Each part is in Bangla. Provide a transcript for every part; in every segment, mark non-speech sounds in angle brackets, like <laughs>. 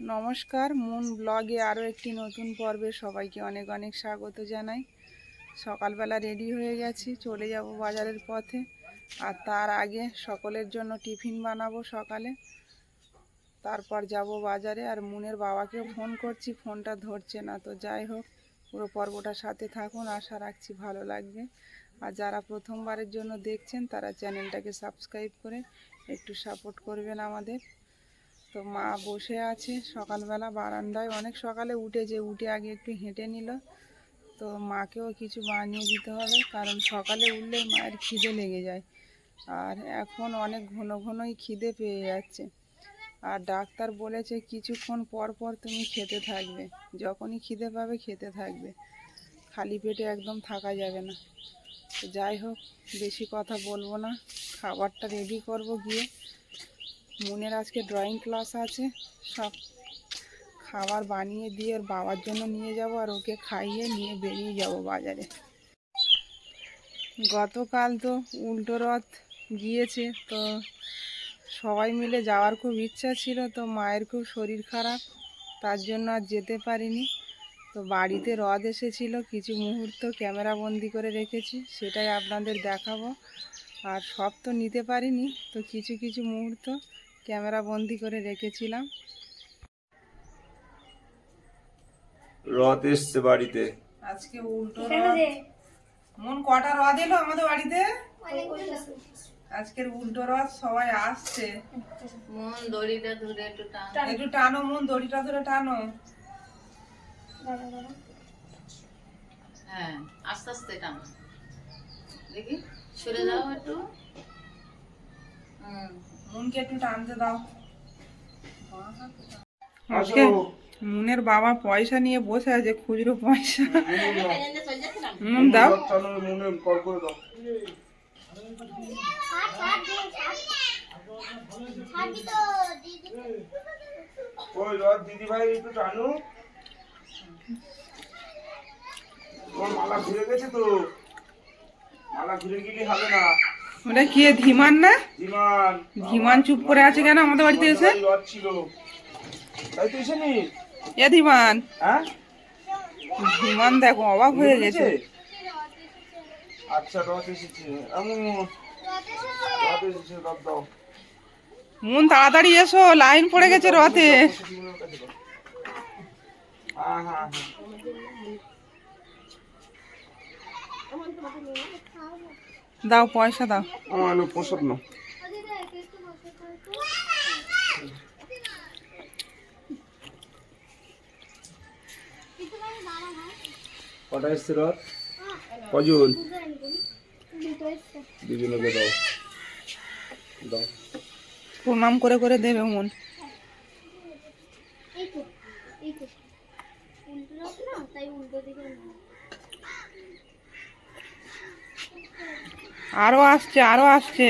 নমস্কার, মুন ব্লগে আরও একটি নতুন পর্বে সবাইকে অনেক অনেক স্বাগত জানাই। সকালবেলা রেডি হয়ে গেছি, চলে যাব বাজারের পথে। আর তার আগে সকলের জন্য টিফিন বানাবো সকালে। তারপর যাব বাজারে আর মুনের বাবাকেও ফোন করছি, ফোনটা ধরছে না। তো যাই হোক, পুরো পর্বটার সাথে থাকুন, আশা রাখছি ভালো লাগবে। আর যারা প্রথমবারের জন্য দেখছেন, তারা চ্যানেলটাকে সাবস্ক্রাইব করে একটু সাপোর্ট করবেন আমাদের। তো মা বসে আছে সকালবেলা বারান্দায়। অনেক সকালে উঠে যে উঠে আগে একটু হেঁটে নিল। তো মাকেও কিছু বানিয়ে দিতে হবে, কারণ সকালে উঠলেই মায়ের খিদে লেগে যায়। আর এখন অনেক ঘন ঘনই খিদে পেয়ে যাচ্ছে। আর ডাক্তার বলেছে, কিছুক্ষণ পর পর তুমি খেতে থাকবে। যখনই খিদে পাবে খেতে থাকবে। খালি পেটে একদম থাকা যাবে না। যাই হোক, বেশি কথা বলব না। খাবারটা রেডি করব গিয়ে। মনের আজকে ড্রয়িং ক্লাস আছে। সব খাবার বানিয়ে দিয়ে ওর বাবার জন্য নিয়ে যাব আর ওকে খাইয়ে নিয়ে বেরিয়ে যাব বাজারে। গতকাল তো উল্টো রথ গিয়েছে, তো সবাই মিলে যাওয়ার খুব ইচ্ছা ছিল, তো মায়ের খুব শরীর খারাপ, তার জন্য আর যেতে পারিনি। তো বাড়িতে রথ এসেছিল, কিছু মুহূর্ত ক্যামেরা বন্দি করে রেখেছি, সেটাই আপনাদের দেখাবো। আর সব তো নিতে পারিনি, তো কিছু কিছু মুহূর্ত ক্যামেরা বন্দি করে রেখেছিলাম। রথ এসছে বাড়িতে। আজকে উল্টো মন কটা রথ এলো আমাদের বাড়িতে? আজকের উল্টো রথ সবাই আসছে। মন দড়িটা ধরে একটু টান। একটু টানো মন দড়িটা ধরে টানো। হ্যাঁ আস্তে আস্তে টান। দেখি সরে যাও একটু। হুম। মনকে একটু টানতে দাও। আজকে মুনের বাবা পয়সা নিয়ে বসে আছে খুচরো পয়সা। মন দাও। দিদি ভাই একটু টানো। মালা ঘুরে গেছে তো। মালা ঘুরে গেলে হবে না। ওটা কি ধীমান না? ধীমান। চুপ করে আছে কেন? আমাদের বাড়িতে এসে? রথ ছিল তাই তো এসেনি? এ ধীমান। হ্যাঁ? ধীমান দেখো অবাক হয়ে গেছে। আচ্ছা মন তাড়াতাড়ি এসো লাইন পড়ে গেছে রথে। হ্যাঁ হ্যাঁ হ্যাঁ। দাও পয়সা দাও। আমার প্রসাদ নাও কটা এসছে রথ? কজন? দুজনকে দাও। দাও। প্রণাম করে করে দেবে মন। আরও আসছে আরও আসছে অন্য না না আসছে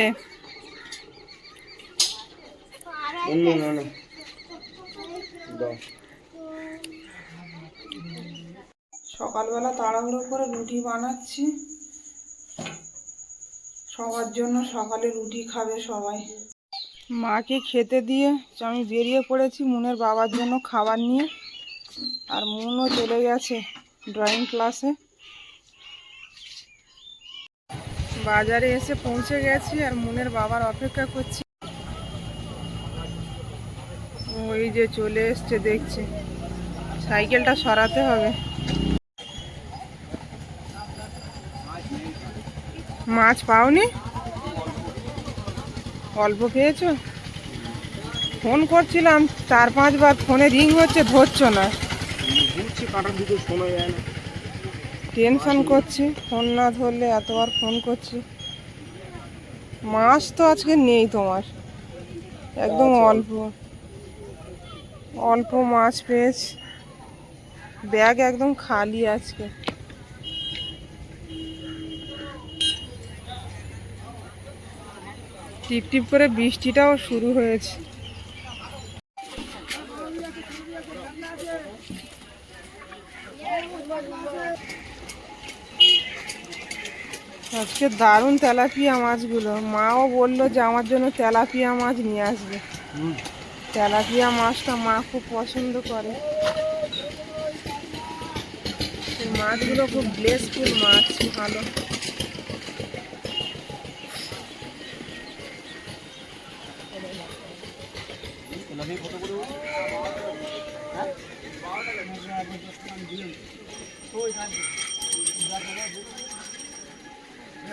সকালবেলা তাড়াহুড়ো করে রুটি বানাচ্ছি। সবার জন্য সকালে রুটি খাবে সবাই। মাকে খেতে দিয়ে আমি বেরিয়ে পড়েছি মুনের বাবার জন্য খাবার নিয়ে। আর মুনও চলে গেছে ড্রয়িং ক্লাসে বাজারে এসে পৌঁছে গেছি আর মনের বাবার অপেক্ষা করছি। ওই যে চলে এসছে, দেখছি। সাইকেলটা সরাতে হবে। মাছ পাওনি? অল্প পেয়েছ ফোন করছিলাম, চার পাঁচবার, ফোনে রিং হচ্ছে, ধরছো না। সময় যায় না। টেনশন করছি ফোন না ধরলে এতবার ফোন করছি। মাছ তো আজকে নেই তোমার। একদম অল্প। অল্প মাছ পেয়েছি। ব্যাগ একদম খালি আজকে। টিপ টিপ করে বৃষ্টিটাও শুরু হয়েছে। আজকে দারুণ তেলাপিয়া মাছগুলো। মাও বলল যে আমার জন্য তেলাপিয়া মাছ নিয়ে আসবে। তেলাপিয়া মাছটা মা খুব পছন্দ করে। মাছগুলো খুব ব্লেসফুল মাছ ভালো।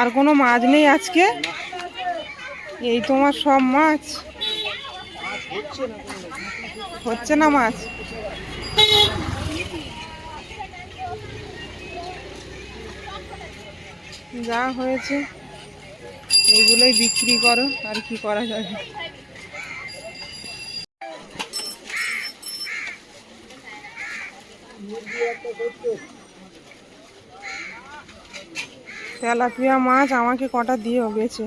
আর কোনো মাছ নেই আজকে। এই তোমার সব মাছ। হচ্ছে না মাছ? যা হয়েছে, এইগুলোই বিক্রি করো, আর কি করা যাবে? তেলাপিয়া মাছ আমাকে কটা দিও বেছে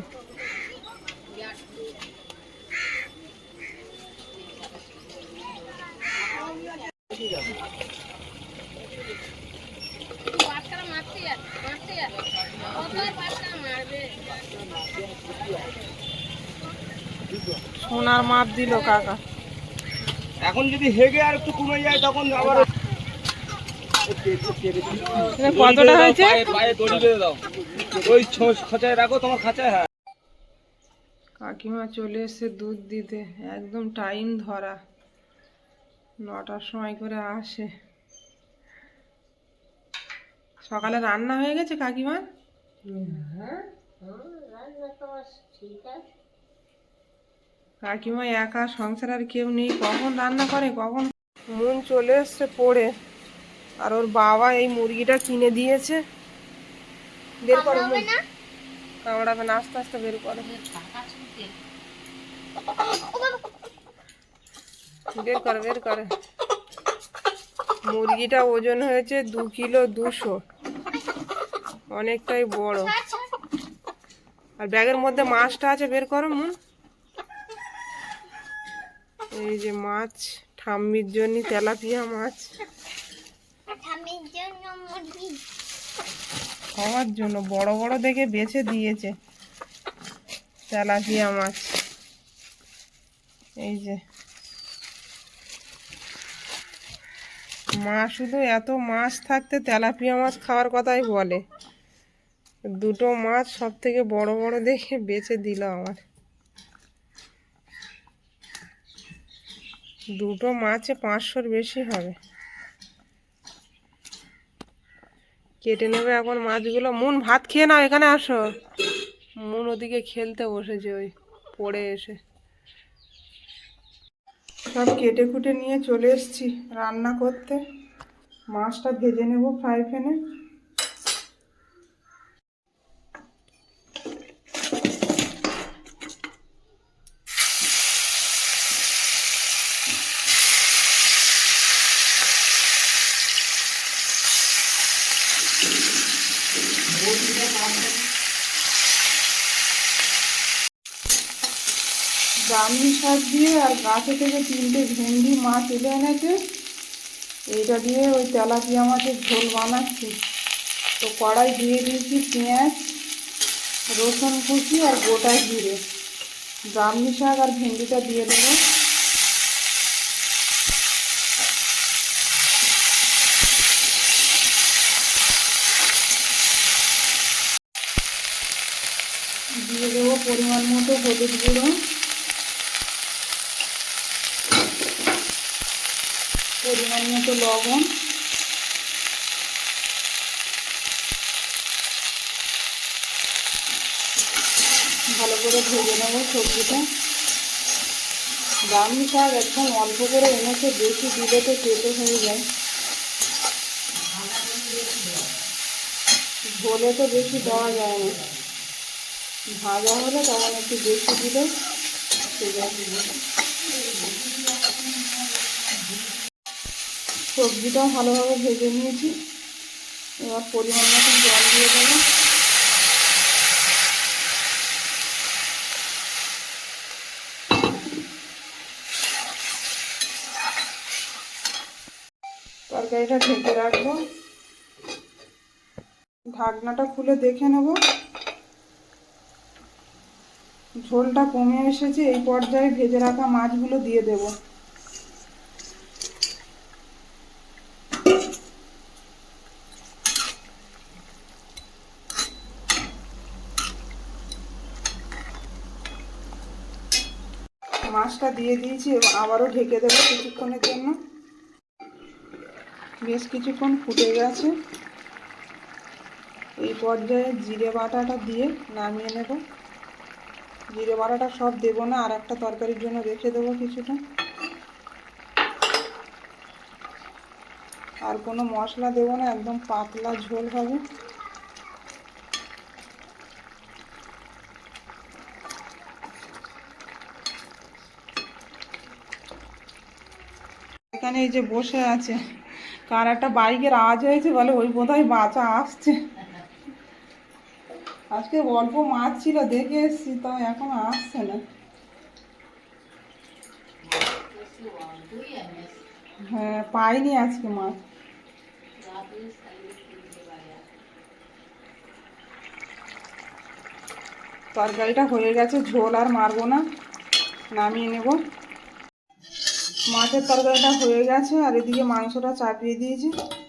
সোনার মাপ দিল কাকা। এখন যদি হেগে আর একটু কমে যায়, তখন আবার কতটা হয়েছে? পায়ে দড়ি বেঁধে দাও। ওই খাঁচায় রাখো তোমার খাঁচায় হ্যাঁ। কাকিমা চলে এসছে দুধ দিতে। একদম টাইম ধরা। নটার সময় করে আসে। সকালে রান্না হয়ে গেছে কাকিমার কাকিমা একা সংসার আর কেউ নেই। কখন রান্না করে কখন? মন চলে এসছে পড়ে। আর ওর বাবা এই মুরগিটা কিনে দিয়েছে। বের করো। কামড়াবে না? আস্তে আস্তে বের করো। বের করে বের করে। মুরগিটা ওজন হয়েছে দু কিলো দুশো। অনেকটাই বড়। আর ব্যাগের মধ্যে মাছটা আছে বের করো মন এই যে মাছ ঠাম্মির জন্য তেলাপিয়া মাছ। খাওয়ার জন্য, বড় বড় দেখে বেছে দিয়েছে। তেলাপিয়া মাছ এই যে। মা শুধু এত মাছ থাকতে তেলাপিয়া মাছ খাওয়ার কথাই বলে। দুটো মাছ সব থেকে বড় বড় দেখে বেছে দিল আমার। দুটো মাছে পাঁচশোর বেশি হবে। কেটে নেবে এখন মাছগুলো। মন, ভাত খেয়ে নাও, এখানে আসো। মন ওদিকে খেলতে বসেছে ওই, পড়ে এসে। সব কেটে কুটে নিয়ে চলে এসছি রান্না করতে। মাছটা ভেজে নেব ফ্রাই প্যানে। ব্রাহ্মী শাক দিয়ে আর গাছে থেকে তিনটে ভেন্ডি মাছ তুলে এনেছে। এইটা দিয়ে ওই তেলাপিয়া মাছের ঝোল বানাচ্ছি। তো কড়াই দিয়ে দিয়েছি পেঁয়াজ, রসুন কুচি আর গোটা জিরে। ব্রাহ্মী শাক আর ভেন্ডিটা দিয়ে দেবো। দিয়ে দেবো পরিমাণ মতো হলুদ গুঁড়ো পরিমাণ মতো লবণ। ভালো করে ভেজে নেব সবজিটা। ব্রাহ্মী শাক একদম অল্প করে এনেছে, বেশি দিলে তো কেটে হয়ে যায়। ঝোলে তো বেশি দেওয়া যায় না। ভাজা হলে তখন একটু বেশি দিলে ঠিক সবজিটাও ভালোভাবে ভেজে নিয়েছি। এবার পরিমাণ মতন জল দিয়ে দেবো। তরকারিটা ঢেকে রাখব। ঢাকনাটা খুলে দেখে নেব। ঝোলটা কমে এসেছে, এই পর্যায়ে ভেজে রাখা মাছগুলো দিয়ে দেব মাছটা দিয়ে দিয়েছি আবারও ঢেকে দেবো কিছুক্ষণের জন্য। বেশ কিছুক্ষণ ফুটে গেছে। এই পর্যায়ে জিরে বাটাটা দিয়ে নামিয়ে নেব। জিরে বাটাটা সব দেবো না, আর একটা তরকারির জন্য রেখে দেবো কিছুটা। আর কোনো মশলা দেবো না, একদম পাতলা ঝোল হবে। এখানে এই যে বসে আছে। কার একটা বাইকের আওয়াজ হয়েছে বলে ওই বোধহয় বাঁচা আসছে। আজকে অল্প মাছ ছিল, দেখে এসছি তো এখন আসছে না। হ্যাঁ পাইনি আজকে মাছ। তরকারিটা হয়ে গেছে, ঝোল আর মারবো না। নামিয়ে নেব। মাছের তরকারিটা হয়ে গেছে, আর এদিকে মাংসটা চাপিয়ে দিয়েছি।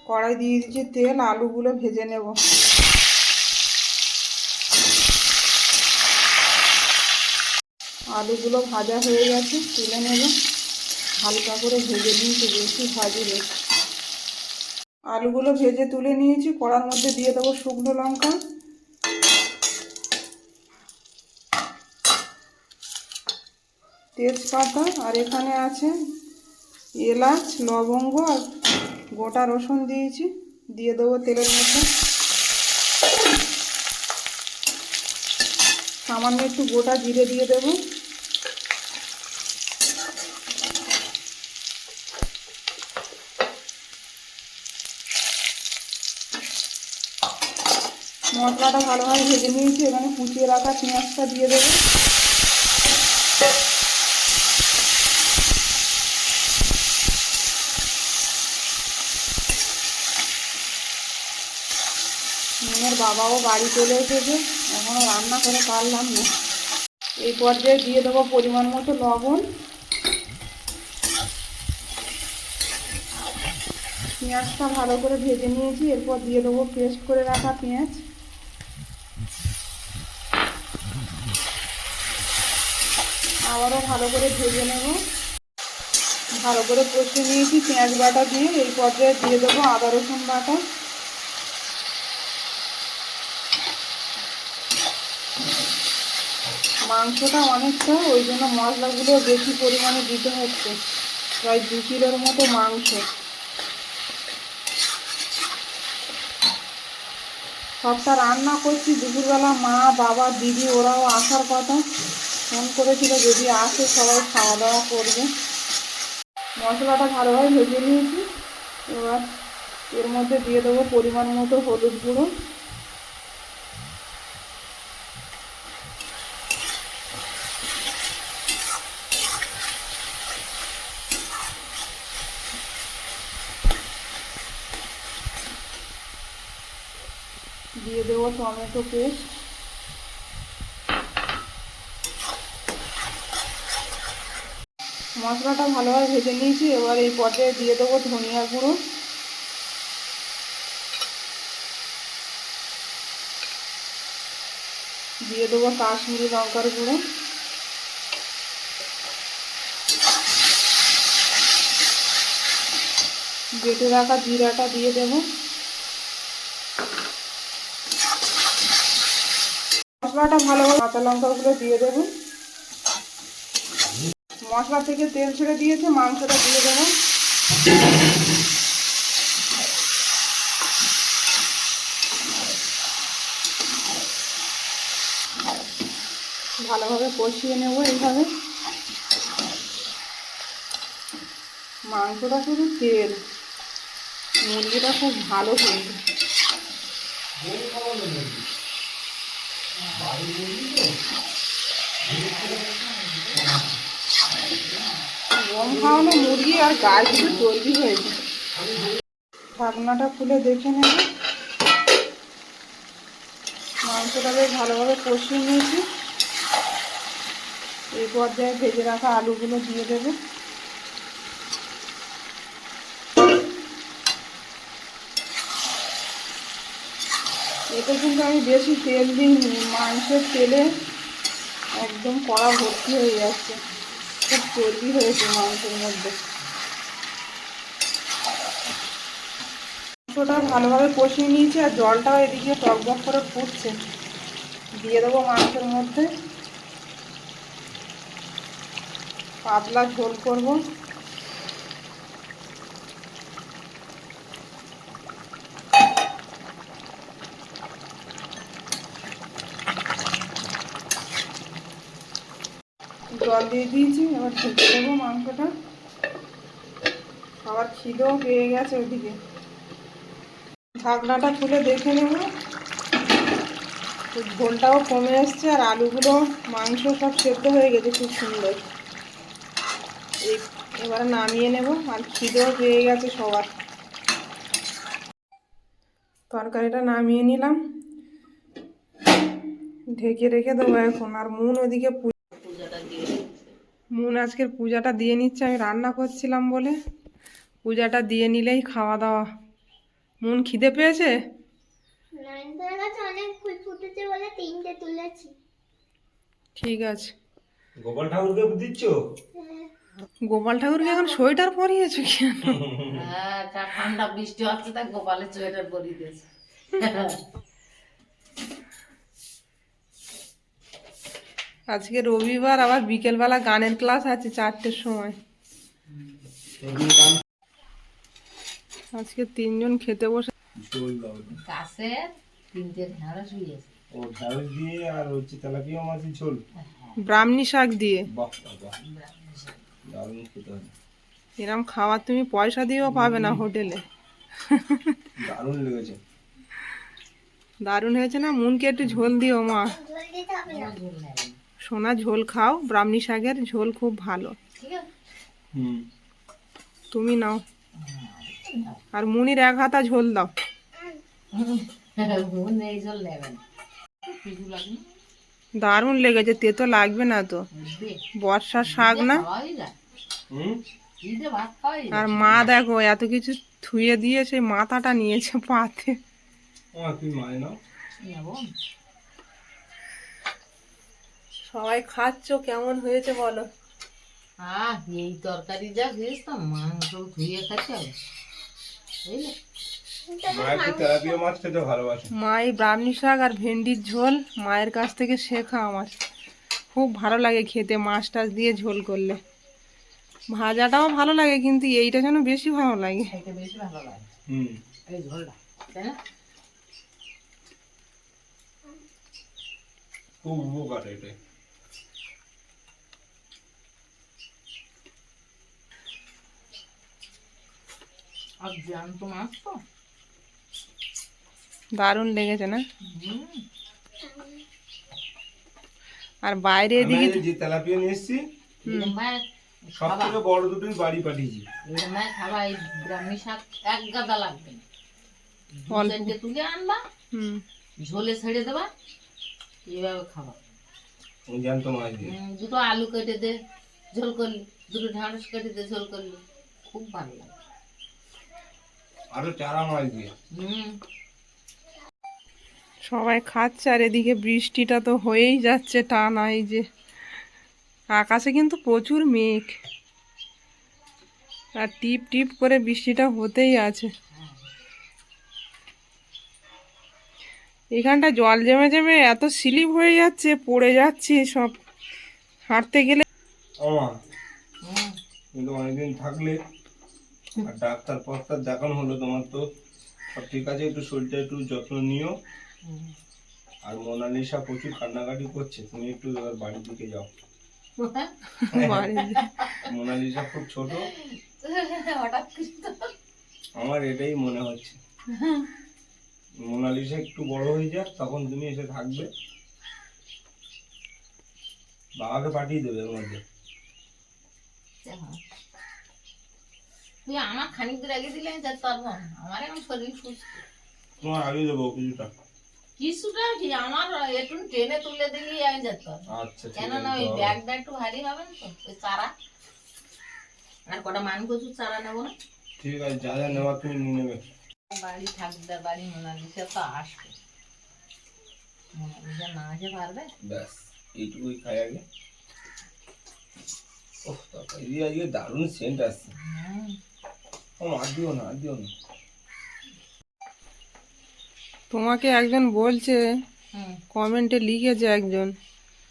কড়াই দিয়ে দিয়েছি তেল, আলুগুলো ভেজে নেব। আলুগুলো ভাজা হয়ে গেছে, তুলে নেব। হালকা করে ভেজে নিয়েছি, বেশি ভাজিলে আলুগুলো ভেজে তুলে নিয়েছি, কড়ার মধ্যে দিয়ে দেবো শুকনো লঙ্কা। তেজপাতা, আর এখানে আছে এলাচ, লবঙ্গ আর গোটা রসুন দিয়েছি। দিয়ে দেবো তেলের মধ্যে। সামান্য একটু গোটা জিরে দিয়ে দেবো। মশলাটা ভালোভাবে ভেজে নিয়েছি। এখানে কুচিয়ে রাখা পেঁয়াজটা দিয়ে দেবো মেয়ের বাবাও বাড়ি চলে এসেছে। এখনও রান্না করে পারলাম না। এই পর্যায়ে দিয়ে দেবো পরিমাণ মতো লবণ। পেঁয়াজটা ভালো করে ভেজে নিয়েছি। এরপর দিয়ে দেবো পেস্ট করে রাখা পেঁয়াজ। আবারও ভালো করে ভেজে নেব। ভালো করে কষে নিয়েছি পেঁয়াজ বাটা দিয়ে। এই পর্যায়ে দিয়ে দেবো আদা রসুন বাটা। মাংসটা অনেকটা, ওই জন্য মশলাগুলো বেশি পরিমাণে দিতে হচ্ছে। প্রায় দু কিলোর মতো মাংস। সবটা রান্না করছি। দুপুরবেলা মা, বাবা, দিদি, ওরাও আসার কথা। ফোন করেছিল যদি আসে, সবাই খাওয়া দাওয়া করবে। মশলাটা ভালোভাবে ভেজে নিয়েছি। এবার এর মধ্যে দিয়ে দেবো পরিমাণ মতো হলুদ গুঁড়ো দিয়ে টমেটো পেস্ট। মশলাটা ভালোভাবে ভেজে নিয়েছি, এবার এই পর্যায়ে দিয়ে দেবো ধনিয়া গুঁড়ো। দিয়ে দেবো কাশ্মীরি লঙ্কার গুঁড়ো। বেটে রাখা জিরাটা দিয়ে দেবো। মশলাটা ভালোভাবে কাঁচা লঙ্কাগুলো দিয়ে দেবো। মশলা থেকে তেল ছেড়ে দিয়েছে, মাংসটা দিয়ে দেবো। ভালোভাবে কষিয়ে নেব এইভাবে। মাংসটা শুধু তেল, মুরগিটা খুব ভালো কিন্তু গম খাওয়ানো মুরগি আর গায়ে শুধু চর্বি হয়েছে ঢাকনাটা খুলে দেখে নেব। মাংসটা বেশ ভালোভাবে কষিয়ে নিয়েছি। এই পর্যায়ে ভেজে রাখা আলুগুলো দিয়ে দেবো। এতে কিন্তু আমি বেশি তেল দিইনি, মাংসের তেলে একদম কড়া ভর্তি হয়ে যাচ্ছে। খুব চর্বি হয়েছে মাংসের মধ্যে। মাংসটা ভালোভাবে কষিয়ে নিয়েছি আর জলটাও এদিকে টকবক করে ফুটছে। দিয়ে দেবো মাংসের মধ্যে। পাতলা ঝোল করব জল দিয়ে দিয়েছি, এবার ঢেকে দেবো মাংসটা। আবার খিদেও পেয়ে গেছে ওদিকে। ঢাকনাটা খুলে দেখে নেব। ঝোলটাও কমে এসছে আর আলুগুলো, মাংস সব সেদ্ধ হয়ে গেছে, খুব সুন্দর। এবারে নামিয়ে নেব, আর খিদেও পেয়ে গেছে সবার। তরকারিটা নামিয়ে নিলাম। ঢেকে রেখে দেবো এখন, আর মন ওদিকে পু- পূজাটা দিয়ে দিচ্ছে। মুন আজকের পূজাটা দিয়ে নিচ্ছে আমি রান্না করছিলাম বলে। পূজাটা দিয়ে নিলেই খাওয়া দাওয়া। মুন খিদে পেয়েছে? নয়নতার কাছে অনেক ফুল ফুটেছে বলে তিনটে তুলেছি। ঠিক আছে। গোপাল ঠাকুরকে দিচ্ছ? গোপাল ঠাকুরকে এখন সোয়েটার পরিয়েছো কেন? হ্যাঁ ঠান্ডা বৃষ্টি হচ্ছে তা গোপালের সোয়েটার পরিয়ে দিয়েছে আজকে রবিবার আবার বিকেলবেলা গানের ক্লাস আছে চারটের সময়। আজকে তিনজন খেতে বসে কাছে তিনটে ঢেঁড়স শুয়েছে ও ঢাল দিয়ে আর হচ্ছে তেলাপিয়া মাছের ঝোল। ব্রাহ্মী শাক দিয়ে। এরম খাবার তুমি পয়সা দিয়েও পাবে না হোটেলে। দারুণ লেগেছে। দারুণ হয়েছে না? মুনকে একটু ঝোল দিও মা। সোনা ঝোল খাও। ব্রাহ্মী শাকের ঝোল খুব ভালো। ঠিক আছে হুম। তুমি নাও। আর মুনির এক হাতা ঝোল দাও। মন দারুণ লেগেছে তেতো লাগবে না তো। বর্ষার শাক না? আর মা দেখো এত কিছু থুয়ে দিয়ে সেই মাথাটা নিয়েছে পাতে। আমার তুই মায় নাও। সবাই খাচ্ছ কেমন হয়েছে বলো? আহ এই তরকারি যা খেয়েছ তো মাংস ধুয়ে খাচ্ছে হবে বুঝলে মা একটু তেলাপিয়া মাছ খেতে ভালোবাসে। মা এই ব্রাহ্মী শাক আর ভেন্ডির ঝোল মায়ের কাছ থেকে শেখা আমার। খুব ভালো লাগে খেতে মাছ টাছ দিয়ে ঝোল করলে। ভাজাটাও ভালো লাগে কিন্তু এইটা যেন বেশি ভালো লাগে। খাইতে বেশি ভালো লাগে। হুম। এই ঝোলটা তাই না? খুব উপকার এটাই আর জ্যান্ত মাছ তো। দারুণ লেগেছে না? আর বাইরে এদিকে যে তেলাপিয়া নিয়ে এসেছি সব থেকে বড় দুটোই বাড়ি পাঠিয়েছি। এরম ভাই খাবা এই ব্রাহ্মী শাক এক গাদা লাগবে। না দু অল্প। চারটে তুলে আনবা হুম। ঝোলে ছেড়ে দেবা এইভাবে খাবা। জ্যান্ত মাছ দিয়ে। দুটো আলু কেটে দে ঝোল করলি দুটো ঢেঁড়স কেটে দে ঝোল করলি। খুব ভালো লাগে। আরও চারা দিয়ে। সবাই খাচ্ছে আর এদিকে বৃষ্টিটা তো হয়েই যাচ্ছে টানা এই যে আকাশে কিন্তু প্রচুর মেঘ। আর টিপ টিপ করে বৃষ্টিটা হতেই আছে। এখানটা জল জমে জমে এত স্লিপ হয়ে যাচ্ছে পড়ে যাচ্ছে সব। হাঁটতে গেলে অনেকদিন থাকলে আর ডাক্তার ফাক্তার দেখানো হলো তোমার তো। সব ঠিক আছে একটু শরীরটা একটু যত্ন নিও। আর মোনালিসা প্রচুর কান্নাকাটি করছে তুমি একটু এবার বাড়ির দিকে যাও। মোনালিসা খুব ছোট। আমার এটাই মনে হচ্ছে। মোনালিসা একটু বড় হয়ে যাক তখন তুমি এসে থাকবে। বাবাকে পাঠিয়ে দেবে এর মধ্যে। তুই আমার খানিক দূর আগে দিলে আমি যেতে পারব না। আমার এখন শরীর সুস্থ। তোমার আগে দেবো কিছুটা। কিছুটা কি? আমার একটু ট্রেনে তুলে দিলেই আমি যেতে পারব। আচ্ছা ঠিক কেননা আছে ওই দাও। ব্যাগটা একটু ভারী হবে না তো? ওই চারা। আর কটা মান কচুর চারা নেব না? ঠিক আছে যা যা নেওয়ার তুমি নিয়ে নেবে। বাড়ি ঠাকুরদার বাড়ি মোনালিসা তো আসবে। মোনালিসা না আসে পারবে? ব্যাস এইটুকুই খাই আগে। ওহ তরকারি আজকে দারুণ সেন্ট আসছে। হুম, ও আর দিও না দিও না। তোমাকে একজন বলছে কমেন্টে লিখেছে একজন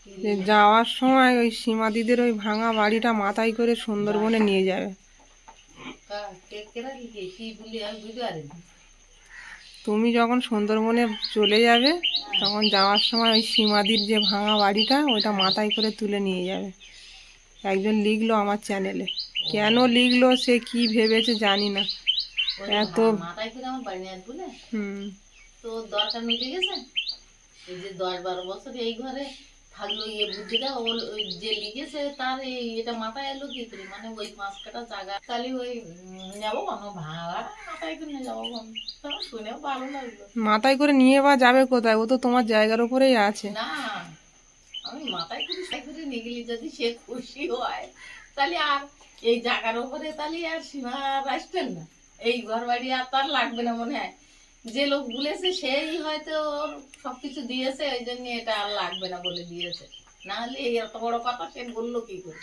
যে যাওয়ার সময় ওই সীমাদিদের ওই ভাঙা বাড়িটা মাথায় করে সুন্দরবনে নিয়ে যাবে। তুমি যখন সুন্দরবনে চলে যাবে তখন যাওয়ার সময় ওই সীমাদির যে ভাঙা বাড়িটা ওইটা মাথায় করে তুলে নিয়ে যাবে। একজন লিখলো আমার চ্যানেলে। কেন লিখলো সে কি ভেবেছে জানি না। এত মাথায় করে আমার বাড়ি নিয়ে আসব হুম। তো দরকার মিটে গেছে? এই যে দশ বারো বছর এই ঘরে থাকল ইয়ে বুদ্ধিটা ওল- যে লিখেছে তার এই এটা মাথায় এলো কি করে? মানে ওই পাঁচ কাটা জায়গা। খালি ওই যাব কোনো? ভাড়া মাথায় করে যাব কোনো? শুনেও ভালো লাগল। মাথায় করে নিয়ে বা যাবে কোথায়? ও তো তোমার জায়গার উপরেই আছে। না আমি মাথায় করে সাই করে নিয়ে গেলে যদি সে খুশি হয় তাহলে আর এই জায়গার উপরে তাহলে আর সীমা আসবেন না। এই ঘর বাড়ি আর তার লাগবে না মনে হয়। যে লোক বলেছে সেই হয়তো ওর সবকিছু দিয়েছে ওই জন্য এটা আর লাগবে না বলে দিয়েছে। না হলে এই এত বড় কথা সে বলল কি করে?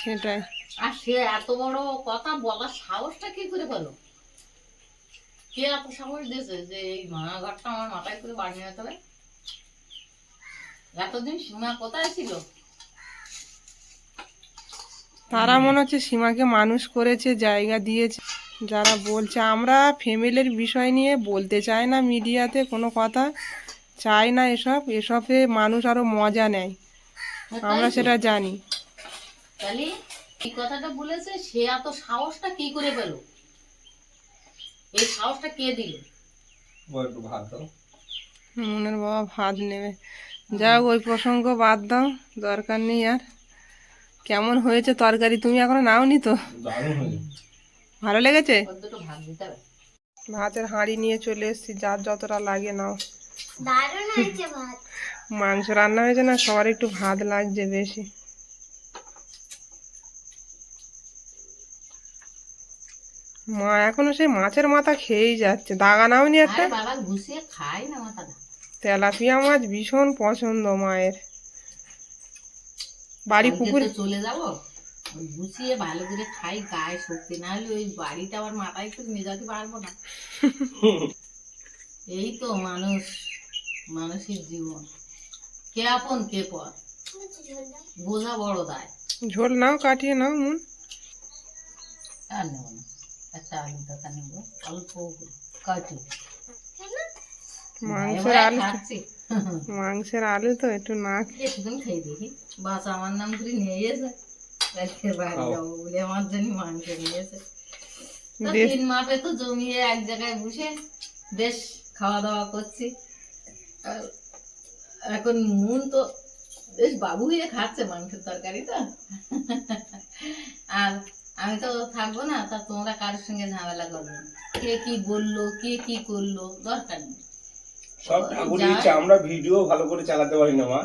সেটাই। আর সে এত বড় কথা বলার সাহসটা কি করে পেল? কে এত সাহস দিয়েছে যে এই ভাঙা ঘরটা আমার মাথায় করে বানিয়ে যেতে হবে? এতদিন সীমা কোথায় ছিল? তারা মনে হচ্ছে সীমাকে মানুষ করেছে জায়গা দিয়েছে। যারা বলছে আমরা ফ্যামিলির বিষয় নিয়ে বলতে চাই না মিডিয়াতে কোনো কথা চাই না এসব। এসবে মানুষ আরও মজা নেয়। আমরা সেটা জানি। তাহলে এই কথাটা বলেছে সে এত সাহসটা কি করে পেল? এই সাহসটা কে দিল? ও একটু ভাত দাও। মনের বাবা ভাত নেবে। যাক ওই প্রসঙ্গ বাদ দাও দরকার নেই আর। কেমন হয়েছে তরকারি? তুমি এখনও নাওনি তো? ভালো লেগেছে? ভাতের হাঁড়ি নিয়ে চলে এসেছি যার যতটা লাগে নাও। দারুণ হয়েছে ভাত। মাংস রান্না হয়েছে না? সবার একটু ভাত লাগছে বেশি। মা এখনও সেই মাছের মাথা খেয়েই যাচ্ছে। দাগা একটা? খাই না মাথাটা। তেলাপিয়া মাছ ভীষণ পছন্দ মায়ের। বাড়ি পুকুর চলে যাব? গুছিয়ে ভালো করে খাই গায়ে শক্তি। না হলে ওই বাড়িটা আবার মাথায় করে যেতে পারব না। <laughs> এই তো মানুষ মানুষের জীবন। কে আপন কে পর? বোঝা বড় দায় ঝোল নাও কাটিয়ে নাও মন আর নেব না। একটা আলু টাকা নেব। অল্প কাটু মাংসের আলু মাংসের আলু তো একটু না খেয়ে দেখি। বাস আমার নাম করে নিয়ে এসে কালকে বাড়ি যাব বলে আমার জন্য মাংস নিয়ে বেশ। তিন মাপে তো জমিয়ে এক জায়গায় বসে বেশ খাওয়া দাওয়া করছি। আর এখন মন তো বেশ বাবু হয়ে খাচ্ছে মাংসের তরকারি তো। আর আমি তো থাকব না তা তোমরা কারোর সঙ্গে ঝামেলা করবে না। কে কি বলল কে কি করল দরকার নেই। সব ঠাকুরের আমরা ভিডিও ভালো করে চালাতে পারি না মা।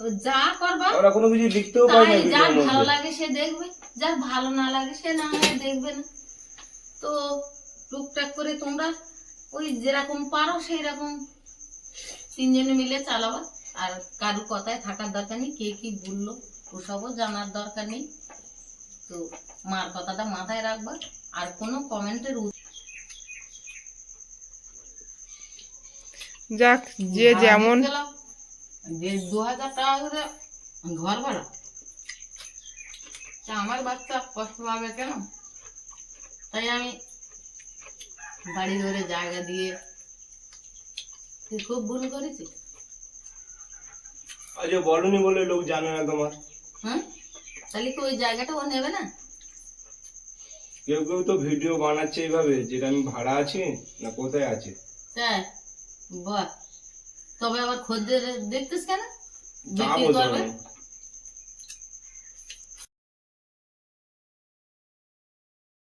তো যা করবা আমরা কোনো কিছু লিখতেও পারি না ভালো লাগে সে দেখবে যার ভালো না লাগে সে না দেখবে না। তো টুকটাক করে তোমরা ওই যেরকম পারো সেই রকম তিনজনে মিলে চালাবা। আর কারোর কথায় থাকার দরকার নেই কে কি বলল ওসবও জানার দরকার নেই। তো মার কথাটা মাথায় রাখবা আর কোনো কমেন্টের যাক যে যেমন যে দু হাজার টাকা করে ঘর ভাড়া তা আমার বাচ্চা কষ্ট পাবে কেন? তাই আমি বাড়ি ধরে জায়গা দিয়ে তুই খুব ভুল করেছিস আজ বলনি বলে লোক জানে না তোমার। হ্যাঁ? তাহলে কি ওই জায়গাটা ও নেবে না? কেউ কেউ তো ভিডিও বানাচ্ছে এইভাবে যেটা আমি ভাড়া আছি না কোথায় আছে। তাই বাহ। তবে আবার খদ্দের দেখতেছ কেন বিক্রি করবে।